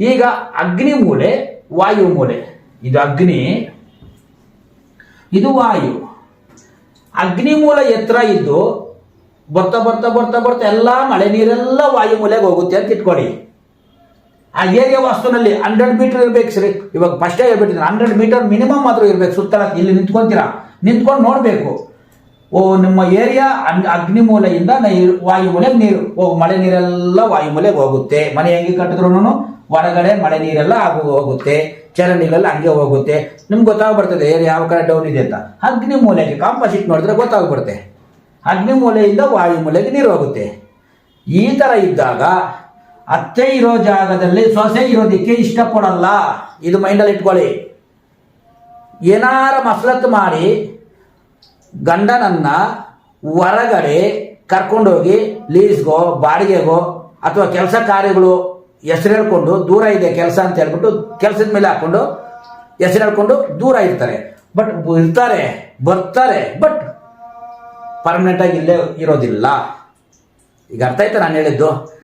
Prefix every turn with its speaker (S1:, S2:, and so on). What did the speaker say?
S1: ಈಗ ಅಗ್ನಿ ಮೂಲೆ, ವಾಯು ಮೂಲೆ. ಇದು ಅಗ್ನಿ, ಇದು ವಾಯು. ಅಗ್ನಿ ಮೂಲ ಎತ್ತರ ಇದ್ದು ಬರ್ತಾ ಬರ್ತಾ ಬರ್ತಾ ಬರ್ತಾ ಎಲ್ಲ ಮಳೆ ನೀರೆಲ್ಲ ವಾಯು ಮೂಲೆಗೆ ಹೋಗುತ್ತೆ ಅಂತ ಇಟ್ಕೊಳ್ಳಿ. ಆ ಏರಿಯಾ ವಾಸ್ತುನಲ್ಲಿ ಹಂಡ್ರೆಡ್ ಮೀಟರ್ ಇರ್ಬೇಕು ಸರಿ. ಇವಾಗ ಫಸ್ಟೇ ಹೇಳ್ಬಿಟ್ಟಿದ್ರೆ ಹಂಡ್ರೆಡ್ ಮೀಟರ್ ಮಿನಿಮಮ್ ಮಾತ್ರ ಇರ್ಬೇಕು ಸುತ್ತಲ. ಇಲ್ಲಿ ನಿಂತ್ಕೊಂತೀರಾ? ನಿಂತ್ಕೊಂಡು ನೋಡಬೇಕು. ಓ, ನಿಮ್ಮ ಏರಿಯಾ ಅಗ್ನಿ ಮೂಲೆಯಿಂದ ನೀರು ವಾಯು ಮೂಲೆಗೆ ನೀರು. ಓ, ಮಳೆ ನೀರೆಲ್ಲ ವಾಯುಮೂಲೆಗೆ ಹೋಗುತ್ತೆ. ಮನೆ ಹೆಂಗೆ ಕಟ್ಟಿದ್ರು ಹೊರಗಡೆ ಮಳೆ ನೀರೆಲ್ಲ ಆಗು, ಹೋಗುತ್ತೆ. ಚರಂಡಿಗಳೆಲ್ಲ ಹಂಗೆ ಹೋಗುತ್ತೆ. ನಿಮ್ಗೆ ಗೊತ್ತಾಗ್ಬಿಡ್ತದೆ, ಏರಿಯಾ ಯಾವ ಕಡೆ ಡೌನ್ ಇದೆ ಅಂತ. ಅಗ್ನಿ ಮೂಲೆಗೆ ಕಾಂಪೋಸಿಟ್ ನೋಡಿದ್ರೆ ಗೊತ್ತಾಗ್ಬಿಡುತ್ತೆ. ಅಗ್ನಿ ಮೂಲೆಯಿಂದ ವಾಯು ಮೂಲೆಗೆ ನೀರು ಹೋಗುತ್ತೆ. ಈ ತರ ಇದ್ದಾಗ ಅತ್ತೆ ಇರೋ ಜಾಗದಲ್ಲಿ ಸೊಸೆ ಇರೋದಕ್ಕೆ ಇಷ್ಟಪಡಲ್ಲ. ಇದು ಮೈಂಡಲ್ಲಿ ಇಟ್ಕೊಳ್ಳಿ. ಏನಾರ ಮಸಲತ್ತು ಮಾಡಿ ಗಂಡನನ್ನ ಹೊರಗಡೆ ಕರ್ಕೊಂಡೋಗಿ ಲೀಸ್ಗೋ, ಬಾಡಿಗೆಗೋ ಅಥವಾ ಕೆಲಸ ಕಾರ್ಯಗಳು ಹೆಸರು ಹೇಳ್ಕೊಂಡು ದೂರ ಇದೆ ಕೆಲಸ ಅಂತ ಹೇಳ್ಬಿಟ್ಟು ಕೆಲಸದ ಮೇಲೆ ಹಾಕೊಂಡು ಹೆಸರು ಹೇಳ್ಕೊಂಡು ದೂರ ಇರ್ತಾರೆ. ಬಟ್ ಇರ್ತಾರೆ, ಬರ್ತಾರೆ ಬಟ್ ಪರ್ಮನೆಂಟ್ ಆಗಿ ಇಲ್ಲೇ ಇರೋದಿಲ್ಲ. ಈಗ ಅರ್ಥ ಆಯ್ತಾ ನಾನು ಹೇಳಿದ್ದು?